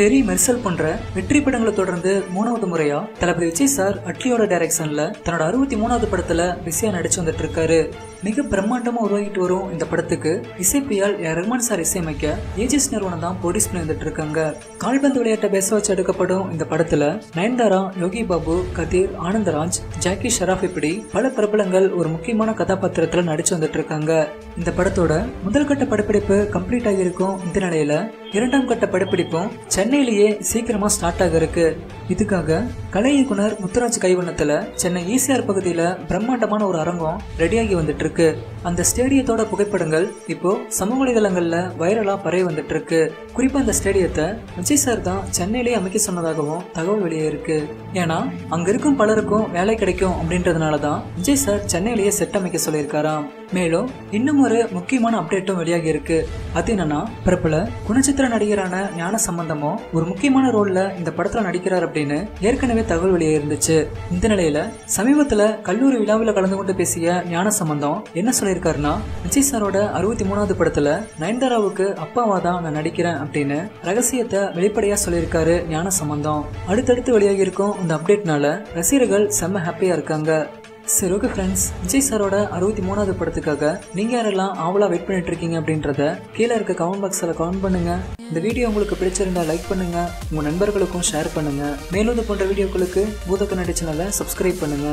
Terry Mersal போன்ற வெற்றி படங்களை தொடர்ந்து மூணாவது முறையா? தளபதி விஜய் சார் அட்லியோட டைரக்ஷன்ல தன்னோட அறுபத்தி மூணாவது படத்துல பிஸியா நடிச்சு வந்துட்டு இருக்காரு. மிக பிரம்மாண்டமாக உருவாகிட்டு வரும் இந்த படத்துக்கு இசைப்பியால் ரஹ்மான் சார் இசையமைக்க ஏஜிஸ் நிறுவனம் தான் ப்ரொடியூஸ் பண்ணி வந்துட்டு இருக்காங்க. கால்பந்து விளையாட்டை பேச வச்சு எடுக்கப்படும் இந்த படத்துல நயன்தாரா யோகி பாபு கதீர் ஆனந்தராஜ் ஜாக்கி ஷெராஃப் இப்படி பல பிரபலங்கள் ஒரு முக்கியமான கதாபாத்திரத்துல நடிச்சு வந்துட்டு இருக்காங்க. இந்த படத்தோட முதல் கட்ட படப்பிடிப்பு கம்ப்ளீட் ஆகியிருக்கும் இந்த நிலையில இரண்டாம் கட்ட படப்பிடிப்பும் சென்னையிலேயே சீக்கிரமா ஸ்டார்ட் ஆக இருக்கு இதுக்காக கலை இயக்குனர் முத்துராஜ் கைவண்ணத்துல சென்னை ஈசிஆர் பகுதியில பிரம்மாண்டமான ஒரு அரங்கம் ரெடியாகி வந்துட்டு இருக்கு. அந்த ஸ்டேடியத்தோட புகைப்படங்கள் இப்போ சமூக வலைதளங்கள்ல வைரலா பரவி வந்துட்டு இருக்கு குறிப்பா அந்த ஸ்டேடியத்தை விஜய் சார் தான் சென்னையிலேயே அமைக்க சொன்னதாகவும் தகவல் வெளியே இருக்கு. ஏன்னா அங்க இருக்கும் பலருக்கும் வேலை கிடைக்கும் அப்படின்றதுனால தான் விஜய் சார் சென்னையிலேயே செட் அமைக்க சொல்லியிருக்காராம். மேலும் இன்னும் ஒரு முக்கியமான அப்டேட்டும் வெளியாகி இருக்கு. அது என்னன்னா பிரபல குணச்சித்திர நடிகரான ஞான சம்பந்தமும் ஒரு முக்கியமான ரோல்ல இந்த படத்துல நடிக்கிறார் அப்படின்னு ஏற்கனவே தகவல் வெளியே இருந்துச்சு. இந்த நிலையில சமீபத்துல கல்லூரி விழாவில் கலந்து கொண்டு பேசிய ஞான சம்பந்தம் என்ன சொல்லியிருக்காருன்னா விஜய் சாரோட அறுபத்தி மூணாவது படத்துல நயன்தாராவுக்கு அப்பாவா தான் நான் நடிக்கிறேன் அப்படின்னு ரகசியத்தை வெளிப்படையா சொல்லியிருக்காரு ஞான சம்பந்தம். அடுத்தடுத்து வெளியாகி இருக்கும் இந்த அப்டேட்னால ரசிகர்கள் செம்ம ஹாப்பியா இருக்காங்க. சரி ஓகே ஃப்ரெண்ட்ஸ் விஜய் சாரோட அறுபத்தி மூணாவது படத்துக்காக நீங்கள் யாரெல்லாம் ஆவலாக வெயிட் பண்ணிட்டு இருக்கீங்க அப்படின்றத கீழே இருக்க கமெண்ட் பாக்ஸில் கமெண்ட் பண்ணுங்க. இந்த வீடியோ உங்களுக்கு பிடிச்சிருந்தா லைக் பண்ணுங்க உங்கள் நண்பர்களுக்கும் ஷேர் பண்ணுங்க. மேலும் இது போன்ற வீடியோக்களுக்கு பூத கண்ணாடி சேனலை சப்ஸ்கிரைப் பண்ணுங்க.